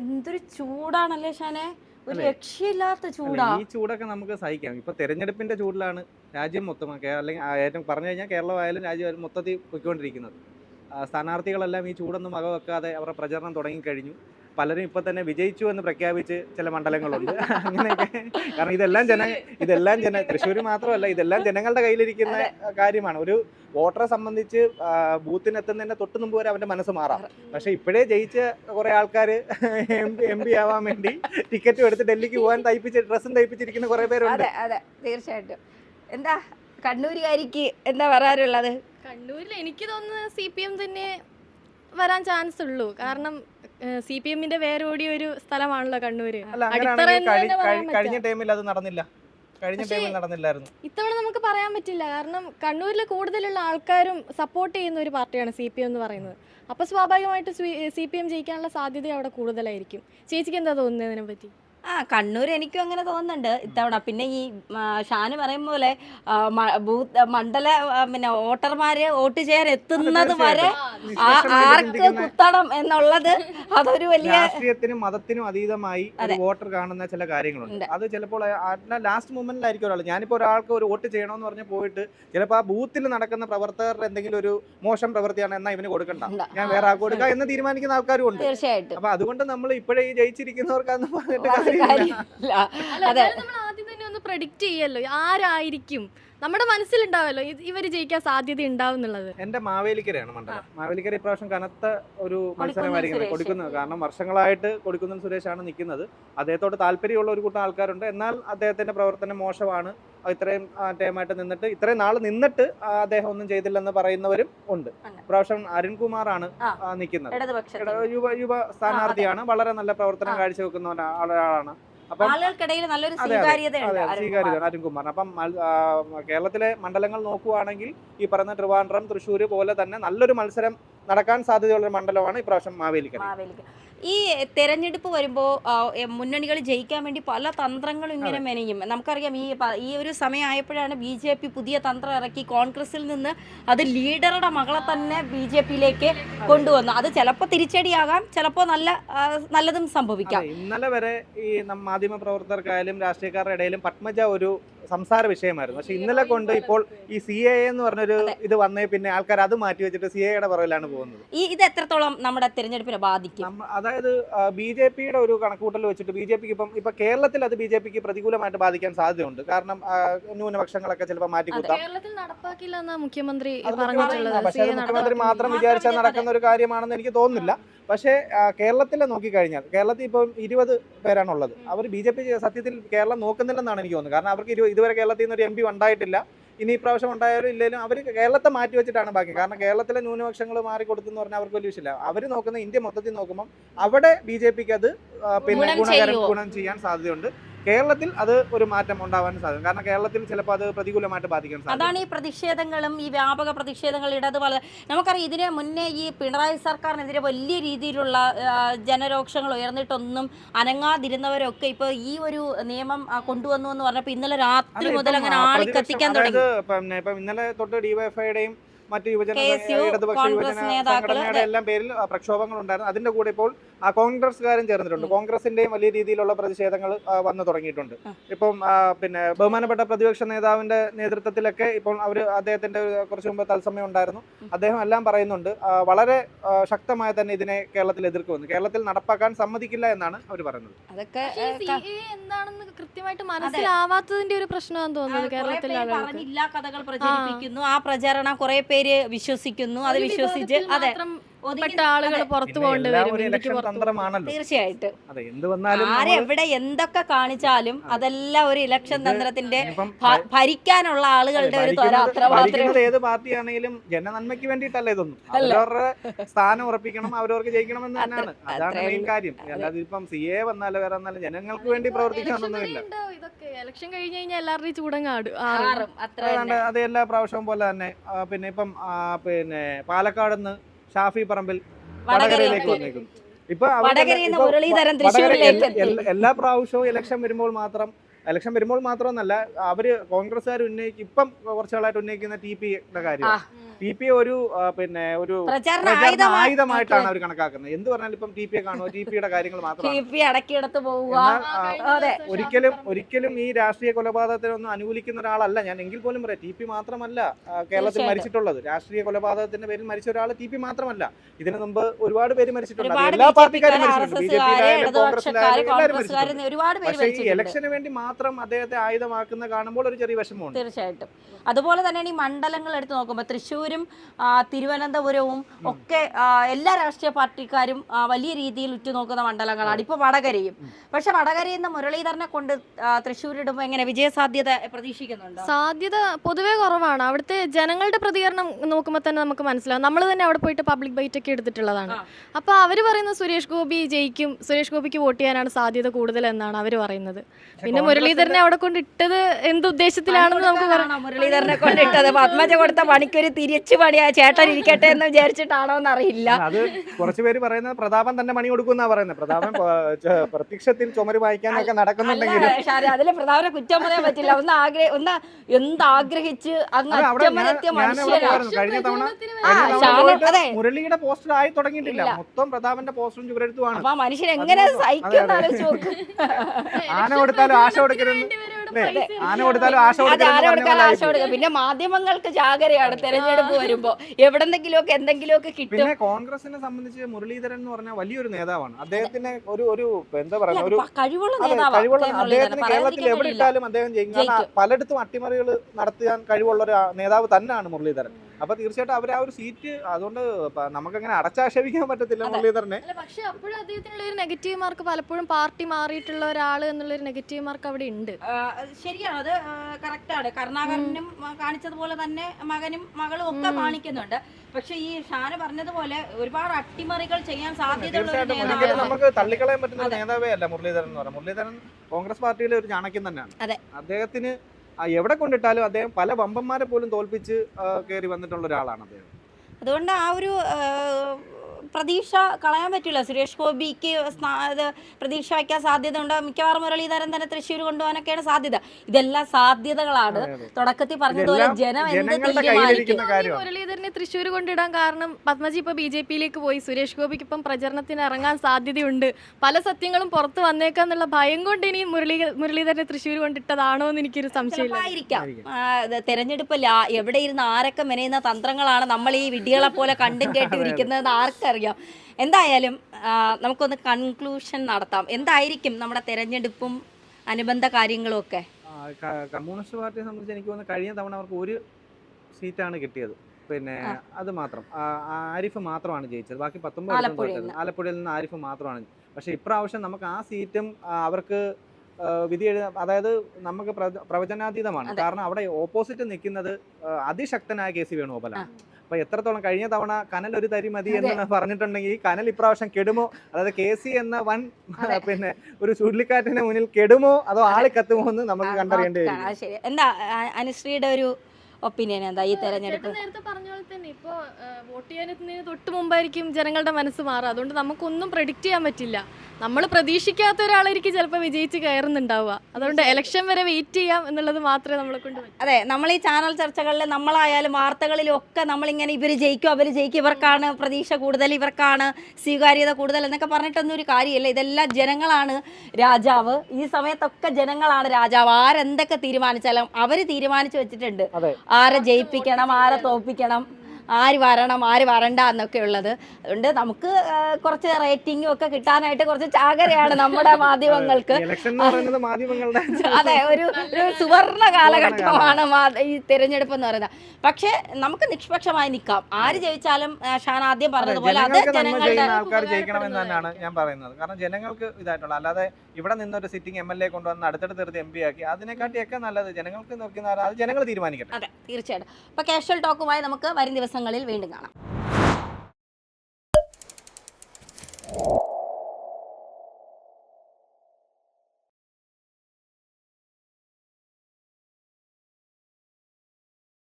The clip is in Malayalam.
എന്തൊരു ചൂടാണല്ലേ ഷാനെ? ഒരു? രക്ഷയില്ലാത്ത ചൂടാ. ഈ ചൂടൊക്കെ നമുക്ക് സഹിക്കാം. ഇപ്പൊ തെരഞ്ഞെടുപ്പിന്റെ ചൂടിലാണ് രാജ്യം മൊത്തം അല്ലെങ്കിൽ ഏറ്റവും പറഞ്ഞു കഴിഞ്ഞാൽ കേരളമായാലും രാജ്യം മൊത്തത്തിൽ പൊയ്ക്കൊണ്ടിരിക്കുന്നത്. സ്ഥാനാർത്ഥികളെല്ലാം ഈ ചൂടൊന്നും വകവെക്കാതെ അവരുടെ പ്രചരണം തുടങ്ങിക്കഴിഞ്ഞു. പലരും ഇപ്പൊ തന്നെ വിജയിച്ചു എന്ന് പ്രഖ്യാപിച്ച് ചില മണ്ഡലങ്ങളുണ്ട്. അങ്ങനെയൊക്കെ. കാരണം ഇതെല്ലാം ജന ഇതെല്ലാം ജന തൃശ്ശൂർ മാത്രമല്ല ഇതെല്ലാം ജനങ്ങളുടെ കയ്യിലിരിക്കുന്ന കാര്യമാണ്. ഒരു വോട്ടറെ സംബന്ധിച്ച് ബൂത്തിനെത്തുന്നതിന്റെ തൊട്ട് മുമ്പ് വരെ അവന്റെ മനസ്സ് മാറാം. പക്ഷെ ഇപ്പോഴേ ജയിച്ച കുറെ ആൾക്കാർ എം പി ആവാൻ വേണ്ടി ടിക്കറ്റും എടുത്ത് ഡൽഹിക്ക് പോകാൻ തയ്പ്പിച്ച് ഡ്രസ്സും തയ്പ്പിച്ചിരിക്കുന്ന കുറെ പേരുണ്ട്. അതെ അതെ. തീർച്ചയായിട്ടും. എന്താ കണ്ണൂരുകാരിക്ക് എന്താ പറയാറുള്ളത് കണ്ണൂരിൽ എനിക്ക് തോന്നുന്നത് സി പി എം തന്നെ വരാൻ ചാൻസ് ഉള്ളൂ. കാരണം സി പി എമ്മിന്റെ വേരോടിയ ഒരു സ്ഥലമാണല്ലോ കണ്ണൂര്. അല്ല അങ്ങനെയാണെങ്കിൽ കഴി- കഴി- കഴിഞ്ഞ ടൈമിൽ അത് നടന്നില്ല. കഴിഞ്ഞ ടൈമിൽ നടന്നില്ലായിരുന്നു. ഇത്തവണ നമുക്ക് പറയാൻ പറ്റില്ല. കാരണം കണ്ണൂരിൽ കൂടുതലുള്ള ആൾക്കാരും സപ്പോർട്ട് ചെയ്യുന്ന ഒരു പാർട്ടിയാണ് സി പി എം എന്ന് പറയുന്നത്. അപ്പൊ സ്വാഭാവികമായിട്ട് സി പി എം ജയിക്കാനുള്ള സാധ്യത അവിടെ കൂടുതലായിരിക്കും. ചേച്ചിക്ക് എന്താ തോന്നുന്നത് പറ്റി ആ കണ്ണൂർ എനിക്കും അങ്ങനെ തോന്നുന്നുണ്ട്. ഇത്തവണ പിന്നെ ഈ ഷാന് പറയും പോലെ ബൂത്ത് മണ്ഡല പിന്നെ വോട്ടർമാര് വോട്ട് ചെയ്യാൻ എത്തുന്നത് വരെ ആർക്ക് കുത്തണം എന്നുള്ളത് അതൊരു വലിയ രാഷ്ട്രീയത്തിനും മതത്തിനും അതീതമായി വോട്ടർ കാണുന്ന ചില കാര്യങ്ങളുണ്ട്. അത് ചിലപ്പോൾ ലാസ്റ്റ് മൂമെന്റിലായിരിക്കും ഒരാൾ ഞാനിപ്പോ ഒരാൾക്ക് ഒരു വോട്ട് ചെയ്യണമെന്ന് പറഞ്ഞ് പോയിട്ട് ചിലപ്പോൾ ആ ബൂത്തിൽ നടക്കുന്ന പ്രവർത്തകരുടെ എന്തെങ്കിലും ഒരു മോശം പ്രവൃത്തിയാണ് എന്നാ ഇവന് കൊടുക്കണ്ട. ഞാൻ വേറെ ആൾക്ക് കൊടുക്കാം എന്ന് തീരുമാനിക്കുന്ന ആൾക്കാരും ഉണ്ട്. തീർച്ചയായിട്ടും. അപ്പൊ അതുകൊണ്ട് നമ്മൾ ഇപ്പോഴേ ഈ ജയിച്ചിരിക്കുന്നവർക്കാന്ന് പറഞ്ഞിട്ട് അല്ല അതെ. ഒന്ന് പ്രഡിക്റ്റ് ചെയ്യല്ലോ ആരായിരിക്കും? നമ്മുടെ മനസ്സിലുണ്ടാവല്ലോ ഇവർ ഇവർ ജയിക്കാൻ സാധ്യത ഉണ്ടാവും എന്നുള്ളത് എന്റെ മാവേലിക്കരയാണ് മണ്ഡലം. മാവേലിക്കര ഇപ്രാവശ്യം കനത്ത ഒരു മത്സരമായിരിക്കും. കൊടുക്കുന്നത് കാരണം വർഷങ്ങളായിട്ട് കൊടുക്കുന്ന സുരേഷാണ് നിൽക്കുന്നത് അദ്ദേഹത്തോട് താല്പര്യമുള്ള ഒരു കൂട്ടം ആൾക്കാരുണ്ട്. എന്നാൽ അദ്ദേഹത്തിന്റെ പ്രവർത്തനം മോശമാണ്. ഇത്രയും ടൈമായിട്ട് നിന്നിട്ട് ഇത്രയും നാൾ നിന്നിട്ട് അദ്ദേഹം ഒന്നും ചെയ്തില്ലെന്ന് പറയുന്നവരും ഉണ്ട്. ഇപ്രാവശ്യം അരുൺകുമാറാണ് നിൽക്കുന്നത് യുവ യുവ സ്ഥാനാർത്ഥിയാണ്. വളരെ നല്ല പ്രവർത്തനം. കാഴ്ചവെക്കുന്ന ഒരാ- ഒരാളാണ്. ആളുകൾക്കിടയിൽ നല്ലൊരു അതെ, അതെ. സ്വീകാര്യതയുണ്ട് അതെ അരുൺകുമാർ. സ്വീകാര്യത അരുൺകുമാറിന് അപ്പം കേരളത്തിലെ മണ്ഡലങ്ങൾ നോക്കുവാണെങ്കിൽ ഈ പറഞ്ഞ ട്രിവാൻഡ്രം തൃശ്ശൂർ പോലെ തന്നെ നല്ലൊരു മത്സരം നടക്കാൻ സാധ്യതയുള്ള മണ്ഡലമാണ് ഇപ്രാവശ്യം മാവേലിക്കര മാവേലിക്ക ഈ തെരഞ്ഞെടുപ്പ് വരുമ്പോൾ മുന്നണികൾ ജയിക്കാൻ വേണ്ടി പല തന്ത്രങ്ങളും ഇങ്ങനെ മെനയും. നമുക്കറിയാം ഈ ഈ ഒരു സമയമായപ്പോഴാണ് ബി ജെ പി പുതിയ തന്ത്രം ഇറക്കി കോൺഗ്രസിൽ നിന്ന് അത് ലീഡറുടെ മകളെ തന്നെ ബി ജെ പിയിലേക്ക് കൊണ്ടുവന്നു. അത് ചിലപ്പോൾ തിരിച്ചടിയാകാം ചിലപ്പോൾ നല്ല നല്ലതും സംഭവിക്കാം. ഇന്നലെ വരെ ഈ മാധ്യമ പ്രവർത്തകർക്കായാലും രാഷ്ട്രീയക്കാരുടെ ഇടയിലും പത്മജ ഒരു സംസാര വിഷയമായിരുന്നു. പക്ഷെ ഇന്നലെ കൊണ്ട് ഇപ്പോൾ ഈ സി എ എന്ന് പറഞ്ഞൊരു ഇത് വന്നേ പിന്നെ ആൾക്കാർ അത് മാറ്റി വെച്ചിട്ട് സി എയുടെ പുറകിലാണ് പോകുന്നത്. ഈ ഇത് എത്രത്തോളം നമ്മുടെ തെരഞ്ഞെടുപ്പിനെ ബാധിക്കും? അതായത് ബി ജെ പിയുടെ ഒരു കണക്കൂട്ടൽ വെച്ചിട്ട് ബി ജെ പിക്ക് ഇപ്പം ഇപ്പൊ കേരളത്തിൽ അത് ബി ജെ പിക്ക് പ്രതികൂലമായിട്ട് ബാധിക്കാൻ സാധ്യതയുണ്ട്. കാരണം ന്യൂനപക്ഷങ്ങളൊക്കെ ചിലപ്പോൾ മാറ്റി കൂട്ടാം. കേരളത്തിൽ നടപ്പാക്കില്ല എന്നാ മുഖ്യമന്ത്രി പറഞ്ഞിട്ടുള്ളത്. പക്ഷേ മുഖ്യമന്ത്രി മാത്രം വിചാരിച്ചാൽ നടക്കുന്ന ഒരു കാര്യമാണെന്ന് എനിക്ക് തോന്നുന്നില്ല. പക്ഷേ കേരളത്തിലെ നോക്കിക്കഴിഞ്ഞാൽ കേരളത്തിൽ ഇപ്പോൾ ഇരുപത് പേരാണുള്ളത്. അവർ ബി ജെ പി സത്യത്തിൽ കേരളം നോക്കുന്നില്ലെന്നാണ് എനിക്ക് തോന്നുന്നത്. കാരണം അവർക്ക് ഇതുവരെ കേരളത്തിൽ നിന്ന് ഒരു എം പി ഉണ്ടായിട്ടില്ല. ഇനി ഇപ്രാവശ്യം ഉണ്ടായാലും ഇല്ലെങ്കിലും അവർ കേരളത്തെ മാറ്റി വെച്ചിട്ടാണ് ബാക്കി. കാരണം കേരളത്തിലെ ന്യൂനപക്ഷങ്ങൾ മാറി കൊടുത്തെന്ന് പറഞ്ഞാൽ അവർക്ക് വലിയ വിഷയമില്ല. അവർ നോക്കുന്ന ഇന്ത്യ മൊത്തത്തിൽ നോക്കുമ്പോൾ അവിടെ ബി ജെ പിക്ക് അത് പിന്നെ ഗുണം ഗുണകരം ഗുണം ചെയ്യാൻ സാധ്യതയുണ്ട്. കേരളത്തിൽ അത് ഒരു മാറ്റം ഉണ്ടാവാൻ സാധ്യത. കാരണം കേരളത്തിൽ ചിലപ്പോൾ അത് പ്രതികൂലമായിട്ട് ബാധിക്കാൻ സാധ്യത. അതാണ് ഈ പ്രതിഷേധങ്ങളും ഈ വ്യാപക പ്രതിഷേധങ്ങൾ ഇടത് വളരെ നമുക്കറിയാം ഇതിന് മുന്നേ ഈ പിണറായി സർക്കാരിനെതിരെ വലിയ രീതിയിലുള്ള ജനരോക്ഷങ്ങൾ ഉയർന്നിട്ടൊന്നും അനങ്ങാതിരുന്നവരൊക്കെ ഇപ്പോൾ ഈ ഒരു നിയമം കൊണ്ടുവന്നു എന്ന് പറഞ്ഞപ്പോൾ ഇന്നലെ രാത്രി മുതൽ അങ്ങനെ ആളി കത്തിക്കാൻ തുടങ്ങി. പിന്നെ ഇപ്പം ഇന്നലെ തൊട്ട് ഡിവൈഎഫ്ഐയുടെയും മറ്റ് യുവജന ഇടതുപക്ഷ യുവജന സംഘടനയുടെ എല്ലാം പേരിൽ പ്രക്ഷോഭങ്ങൾ ഉണ്ടായിരുന്നു അതിന്റെ കൂടെ ഇപ്പോൾ ആ കോൺഗ്രസ്സുകാരും ചേർന്നിട്ടുണ്ട്. കോൺഗ്രസിന്റെയും വലിയ രീതിയിലുള്ള പ്രതിഷേധങ്ങൾ വന്നു തുടങ്ങിയിട്ടുണ്ട്. ഇപ്പം പിന്നെ ബഹുമാനപ്പെട്ട പ്രതിപക്ഷ നേതാവിന്റെ നേതൃത്വത്തിലൊക്കെ ഇപ്പോൾ അവർ അദ്ദേഹത്തിന്റെ കുറച്ചു മുമ്പ് തത്സമയം ഉണ്ടായിരുന്നു. അദ്ദേഹം എല്ലാം പറയുന്നുണ്ട്. വളരെ ശക്തമായി തന്നെ ഇതിനെ കേരളത്തിൽ എതിർക്കുമെന്ന് കേരളത്തിൽ നടപ്പാക്കാൻ സമ്മതിക്കില്ല എന്നാണ് അവർ പറയുന്നത്. അതൊക്കെ എന്താണെന്ന് കൃത്യമായിട്ട് മനസ്സിലാവാത്തതിന്റെ ഒരു പ്രശ്നമാണെന്ന് തോന്നുന്നത് ആളുകൾക്ക്. പറഞ്ഞില്ല കഥകൾ പ്രചരിപ്പിക്കുന്നു. ആ പ്രചരണം കുറെ പേര് വിശ്വസിക്കുന്നു. അത് വിശ്വസിച്ച് അതെ. പെട്ട ആളുകൾ പുറത്തു പോകേണ്ടി വരും തീർച്ചയായിട്ടും. അതെ എന്ത് വന്നാലും ആരെവിടെ എന്തൊക്കെ കാണിച്ചാലും അതെല്ലാം ഒരു ഇലക്ഷൻ തന്ത്രത്തിന്റെ ഭരിക്കാനുള്ള ആളുകളുടെ ഒരു ഭരിക്കുന്നത് ഏത് പാർട്ടിയാണെങ്കിലും ജനനന്മയ്ക്ക് വേണ്ടിയിട്ടല്ല ഇതൊന്നും. അവരവരുടെ സ്ഥാനം ഉറപ്പിക്കണം അവരവർക്ക് ജയിക്കണം എന്ന് തന്നെയാണ്. അതാണ് മെയിൻ കാര്യം. അല്ലാതെ ഇപ്പം സി എ വന്നാലും വേറെ വന്നാലും ജനങ്ങൾക്ക് വേണ്ടി പ്രവർത്തിക്കാനൊന്നുമില്ല ഇലക്ഷൻ കഴിഞ്ഞ് കഴിഞ്ഞാൽ എല്ലാവരുടെയും അത്ര അതുകൊണ്ട് അത് എല്ലാ പ്രാവശ്യവും പോലെ തന്നെ. പിന്നെ ഇപ്പം പിന്നെ പാലക്കാട് നിന്ന് ഷാഫി പറമ്പിൽ വടകരയിലേക്ക് വന്നേക്കും. ഇപ്പൊ എല്ലാ- പ്രാവശ്യവും ഇലക്ഷൻ വരുമ്പോൾ മാത്രം ഇലക്ഷൻ വരുമ്പോൾ മാത്രമെന്നല്ല അവർ കോൺഗ്രസ്സുകാർ ഉന്നയിക്കും ഇപ്പം കുറച്ചു നാളായിട്ട് ഉന്നയിക്കുന്ന ടി പിയുടെ കാര്യം. ടി പി ഒരു പിന്നെ ഒരു ആയുധമായിട്ടാണ് അവർ കണക്കാക്കുന്നത്. എന്ത് പറഞ്ഞാലും ഇപ്പം ടി പി കാണുമോ ടി പിയുടെ കാര്യങ്ങൾ ടി മാത്രമാണ് പി അടക്കിയെടുത്ത് പോവുക. ഒരിക്കലും ഒരിക്കലും ഈ രാഷ്ട്രീയ കൊലപാതകത്തിനൊന്നും അനുകൂലിക്കുന്ന ഒരാളല്ല. ഞാൻ എങ്കിൽ പോലും പറയാം ടി പി മാത്രമല്ല കേരളത്തിൽ മരിച്ചിട്ടുള്ളത്. രാഷ്ട്രീയ കൊലപാതകത്തിന്റെ പേരിൽ മരിച്ച ഒരാൾ ടി പി മാത്രമല്ല. ഇതിനു മുമ്പ് ഒരുപാട് പേര് മരിച്ചിട്ടുണ്ട്. എല്ലാ പാർട്ടിക്കാരും മരിച്ചിട്ടുണ്ട്. എസ് ബി ജെ എസ്സുകാര് പിയിലായാലും കോൺഗ്രസിലായാലും എല്ലാവരും മരിച്ചിട്ടുണ്ട്. പക്ഷേ ഈ ഇലക്ഷന് വേണ്ടി മാത്രം അദ്ദേഹത്തെ ആയുധമാക്കുന്ന കാണുമ്പോൾ ഒരു ചെറിയ വിഷമമുണ്ട്. തീർച്ചയായിട്ടും. അതുപോലെ തന്നെ ഈ മണ്ഡലങ്ങൾ എടുത്ത് നോക്കുമ്പോൾ തൃശ്ശൂരും തിരുവനന്തപുരവും ഒക്കെ എല്ലാ രാഷ്ട്രീയ പാർട്ടിക്കാരും വലിയ രീതിയിൽ ഉറ്റുനോക്കുന്ന മണ്ഡലങ്ങളാണ്. ഇപ്പോൾ വടകരയും. പക്ഷെ വടകരയിൽ നിന്ന് മുരളീധരനെ കൊണ്ട് തൃശ്ശൂരിടുമ്പോൾ എങ്ങനെ വിജയസാധ്യത പ്രതീക്ഷിക്കുന്നുണ്ട്? സാധ്യത പൊതുവേ കുറവാണ്. അവിടുത്തെ ജനങ്ങളുടെ പ്രതികരണം നോക്കുമ്പോൾ തന്നെ നമുക്ക് മനസ്സിലാവും. നമ്മൾ തന്നെ അവിടെ പോയിട്ട് പബ്ലിക് ബൈറ്റ് ഒക്കെ എടുത്തിട്ടുള്ളതാണ്. അപ്പൊ അപ്പോൾ അവർ പറയുന്നത് സുരേഷ് ഗോപി ജയിക്കും സുരേഷ് ഗോപിക്ക് വോട്ട് ചെയ്യാനാണ് സാധ്യത കൂടുതൽ എന്നാണ് അവർ പറയുന്നത്. പിന്നെ മുരളീധരനെ അവിടെ കൊണ്ട് ഇട്ടത് എന്ത് ഉദ്ദേശത്തിലാണെന്ന് നമുക്ക് പറയാം. കൊണ്ട് മുരളീധരനെ കൊണ്ടിട്ടത്. പത്മജ കൊടുത്ത പണിക്കൊരു തിരിച്ചു പണിയാ ചേട്ടൻ ഇരിക്കട്ടെ എന്ന് വിചാരിച്ചിട്ടാണോ എന്നറിയില്ല. അത് കുറച്ച് പേര് പറയുന്നത് പ്രതാപൻ തന്നെ മണി കൊടുക്കുന്ന പറയുന്നത് പ്രതാപൻ പ്രത്യക്ഷത്തിൽ ചുമര് വായിക്കാനൊക്കെ പ്രതാപനെ അതിൽ പ്രതാപനെ കുറ്റം പറയാൻ പറ്റില്ല. ഒന്ന് ആഗ്രഹ ഒന്ന് എന്താഗ്രഹിച്ച് അങ്ങ് അവിടെ മനുഷ്യനാണ് മുരളിയുടെ പോസ്റ്റർ ആയി തുടങ്ങിയിട്ടില്ല. മൊത്തം പ്രതാപന്റെ പോസ്റ്ററും ചുവരെടുത്തുമാണ് മനുഷ്യൻ എങ്ങനെ സഹിക്കുന്ന ആന കൊടുത്താലും ആശ കൊടുക്കരുത് ആന കൊടുത്താലും ആശ കൊടുക്കാൻ ആശ കൊടുക്കുക പിന്നെ മാധ്യമങ്ങൾക്ക് ജാഗ്രതയാണ് തെരഞ്ഞെടുപ്പ് വരുമ്പോ. എവിടെന്തെങ്കിലുമൊക്കെ എന്തെങ്കിലുമൊക്കെ കിട്ടും. പിന്നെ കോൺഗ്രസിനെ സംബന്ധിച്ച് മുരളീധരൻ എന്ന് പറഞ്ഞാൽ വലിയൊരു നേതാവാണ്. അദ്ദേഹത്തിന് ഒരു ഒരു എന്താ പറയുക ഒരു കഴിവുള്ള കഴിവുള്ള അദ്ദേഹത്തിന് കേരളത്തിൽ എവിടെ ഇട്ടാലും അദ്ദേഹം ജയിക്കും. പലയിടത്തും അട്ടിമറികൾ നടത്താൻ കഴിവുള്ള ഒരു നേതാവ് തന്നെയാണ് മുരളീധരൻ. അപ്പൊ തീർച്ചയായിട്ടും അവർ ആ ഒരു സീറ്റ് അതുകൊണ്ട് നമുക്ക് നമുക്കങ്ങനെ അടച്ചാക്ഷേപിക്കാൻ പറ്റത്തില്ല. മുരളീധരനെ. അല്ല പക്ഷെ അപ്പോഴും അദ്ദേഹത്തിനുള്ള ഒരു നെഗറ്റീവ് മാർക്ക് പലപ്പോഴും പാർട്ടി മാറിയിട്ടുള്ള ഒരാൾ എന്നുള്ള ഒരു നെഗറ്റീവ് മാർക്ക് അവിടെ ഉണ്ട്. ശരിയാണ്. അത് കറക്റ്റാണ് കരുണാകരനും കാണിച്ചതുപോലെ തന്നെ മകനും മകളും ഒക്കെ കാണിക്കുന്നുണ്ട്. പക്ഷെ ഈ ഷാന പറഞ്ഞതുപോലെ ഒരുപാട് അട്ടിമറികൾ ചെയ്യാൻ സാധ്യതയുള്ള നമുക്ക് തള്ളിക്കളയാൻ പറ്റുന്ന. നേതാവേ അല്ല മുരളീധരൻ എന്ന് പറയാം മുരളീധരൻ കോൺഗ്രസ് പാർട്ടിയിലെ ഒരു ചാണക്യം തന്നെയാണ്. അതെ. അദ്ദേഹത്തിന് എവിടെ കൊണ്ടിട്ടാലും അദ്ദേഹം പല വമ്പന്മാരെ പോലും തോൽപ്പിച്ച് കയറി വന്നിട്ടുള്ള ഒരാളാണ് അദ്ദേഹം. അതുകൊണ്ട് ആ ഒരു പ്രതീക്ഷ കളയാൻ പറ്റില്ല. സുരേഷ് ഗോപിക്ക് പ്രതീക്ഷ വയ്ക്കാൻ സാധ്യത ഉണ്ട് മിക്കവാറും മുരളീധരൻ തന്നെ തൃശ്ശൂർ കൊണ്ടുപോകാനൊക്കെയാണ് സാധ്യത. ഇതെല്ലാം സാധ്യതകളാണ്. തുടക്കത്തിൽ പറഞ്ഞതുപോലെ ജനം എന്ത് തീരുമാനിക്കും? കാര്യമാണ്. മുരളീധരനെ തൃശ്ശൂർ കൊണ്ടിടാൻ കാരണം പത്മജി ഇപ്പൊ ബി ജെ പിയിലേക്ക് പോയി. സുരേഷ് ഗോപിക്ക് ഇപ്പം പ്രചരണത്തിന് ഇറങ്ങാൻ സാധ്യതയുണ്ട്. പല സത്യങ്ങളും പുറത്ത് വന്നേക്കാന്നുള്ള ഭയം കൊണ്ട് ഇനി മുരളീ മുരളീധരനെ തൃശ്ശൂർ കൊണ്ടിട്ടതാണോ എന്ന് എനിക്കൊരു ഇത് തെരഞ്ഞെടുപ്പല്ല എവിടെ ഇരുന്ന് ആരൊക്കെ മെനയുന്ന തന്ത്രങ്ങളാണ് നമ്മൾ ഈ വിഡ്ഢികളെ പോലെ കണ്ടും കേട്ടും ഇരിക്കുന്നത് ആർക്കറിയാം എന്തായാലും നമുക്കൊന്ന് കൺക്ലൂഷൻ നടത്താം. എന്തായിരിക്കും നമ്മുടെ തെരഞ്ഞെടുപ്പും അനുബന്ധ കാര്യങ്ങളും ഒക്കെ കമ്മ്യൂണിസ്റ്റ് പാർട്ടിയെ സംബന്ധിച്ച് എനിക്ക് തോന്നുന്നു കഴിഞ്ഞ തവണ അവർക്ക് ഒരു സീറ്റാണ് കിട്ടിയത്. പിന്നെ അത് മാത്രം. ആരിഫ് മാത്രമാണ് ജയിച്ചത്. ബാക്കി പത്തൊമ്പത് ആലപ്പുഴയിൽ നിന്ന്. ആരിഫ് മാത്രമാണ്. പക്ഷേ ഇപ്രാവശ്യം നമുക്ക് ആ സീറ്റും അവർക്ക് വിധി എഴുത അതായത് നമുക്ക് പ്രവചനാതീതമാണ്. കാരണം അവിടെ ഓപ്പോസിറ്റ് നിൽക്കുന്നത് അതിശക്തനായ കെ സി വേണുഗോപാലാണ്. അപ്പൊ എത്രത്തോളം കഴിഞ്ഞ തവണ കനൽ ഒരു തരി മതി എന്ന് പറഞ്ഞിട്ടുണ്ടെങ്കിൽ ഈ കനൽ ഇപ്രാവശ്യം കെടുമോ? അതായത് കെ സി എന്ന വൻ പിന്നെ ഒരു ചുഴലിക്കാറ്റിന് മുന്നിൽ കെടുമോ? അതോ ആളി കത്തുമോ എന്ന് നമുക്ക് കണ്ടറിയേണ്ടി വരും. എന്താ അനുശ്രീയുടെ ഒരു ഒപ്പീനിയൻ എന്താ ഈ തെരഞ്ഞെടുപ്പ്? നേരത്തെ പറഞ്ഞ പോലെ തന്നെ ഇപ്പോ വോട്ട് ചെയ്യാനെത്തുന്നതിന് തൊട്ട് മുമ്പായിരിക്കും ജനങ്ങളുടെ മനസ്സ് മാറുക. അതുകൊണ്ട് നമുക്കൊന്നും പ്രഡിക്റ്റ് ചെയ്യാൻ പറ്റില്ല. നമ്മൾ പ്രതീക്ഷിക്കാത്ത ഒരാളായിരിക്കും ചിലപ്പോൾ വിജയിച്ച് കയറുന്നുണ്ടാവുക. അതുകൊണ്ട് ഇലക്ഷൻ വരെ വെയിറ്റ് ചെയ്യാം എന്നുള്ളത് മാത്രമേ നമ്മളെ കൊണ്ട് പറ്റൂ. അതെ നമ്മൾ ഈ ചാനൽ ചർച്ചകളിൽ നമ്മളായാലും വാർത്തകളിലും ഒക്കെ നമ്മളിങ്ങനെ ഇവർ ജയിക്കും അവർ ജയിക്കും. ഇവർക്കാണ് പ്രതീക്ഷ കൂടുതൽ ഇവർക്കാണ് സ്വീകാര്യത കൂടുതൽ എന്നൊക്കെ പറഞ്ഞിട്ടൊന്നും ഒരു കാര്യമില്ല. ഇതെല്ലാം ജനങ്ങളാണ് രാജാവ്. ഈ സമയത്തൊക്കെ ജനങ്ങളാണ് രാജാവ്. ആരെന്തൊക്കെ തീരുമാനിച്ചാലും അവർ തീരുമാനിച്ചു വെച്ചിട്ടുണ്ട്. അതെ. ആരെ ജയിപ്പിക്കണം ആരെ തോപ്പിക്കണം. ആര് വരണം ആര് വരണ്ട എന്നൊക്കെ ഉള്ളത്. അതുകൊണ്ട് നമുക്ക് കുറച്ച് റേറ്റിംഗും ഒക്കെ കിട്ടാനായിട്ട് കുറച്ച് ചാകരയാണ് നമ്മുടെ മാധ്യമങ്ങൾക്ക്. അതെ ഒരു ഒരു സുവർണ കാലഘട്ടമാണ് ഈ തിരഞ്ഞെടുപ്പ് എന്ന് പറയുന്നത്. പക്ഷെ നമുക്ക് നിഷ്പക്ഷമായി നിൽക്കാം. ആര് ജയിച്ചാലും ഷാൻ ആദ്യം പറഞ്ഞതുപോലെ അത് ജനങ്ങളുടെ ആൾക്കാർ ജയിക്കണമെന്ന് തന്നെയാണ് ഞാൻ പറയുന്നത്. കാരണം ജനങ്ങൾക്ക് ഇതായിട്ടുള്ള അല്ലാതെ ഇവിടെ നിന്നൊരു സിറ്റിംഗ് എം എൽ എ കൊണ്ടുവന്ന് അടുത്തടുത്ത് എടുത്ത് എം പി ആക്കി അതിനെക്കാട്ടിയൊക്കെ നല്ലത് ജനങ്ങൾക്ക് നോക്കുന്ന അത് ജനങ്ങൾ തീരുമാനിക്കട്ടെ. അതെ തീർച്ചയായിട്ടും. അപ്പൊ കാഷ്വൽ ടോക്കുമായി നമുക്ക് വരും ദിവസങ്ങളിൽ വീണ്ടും കാണാം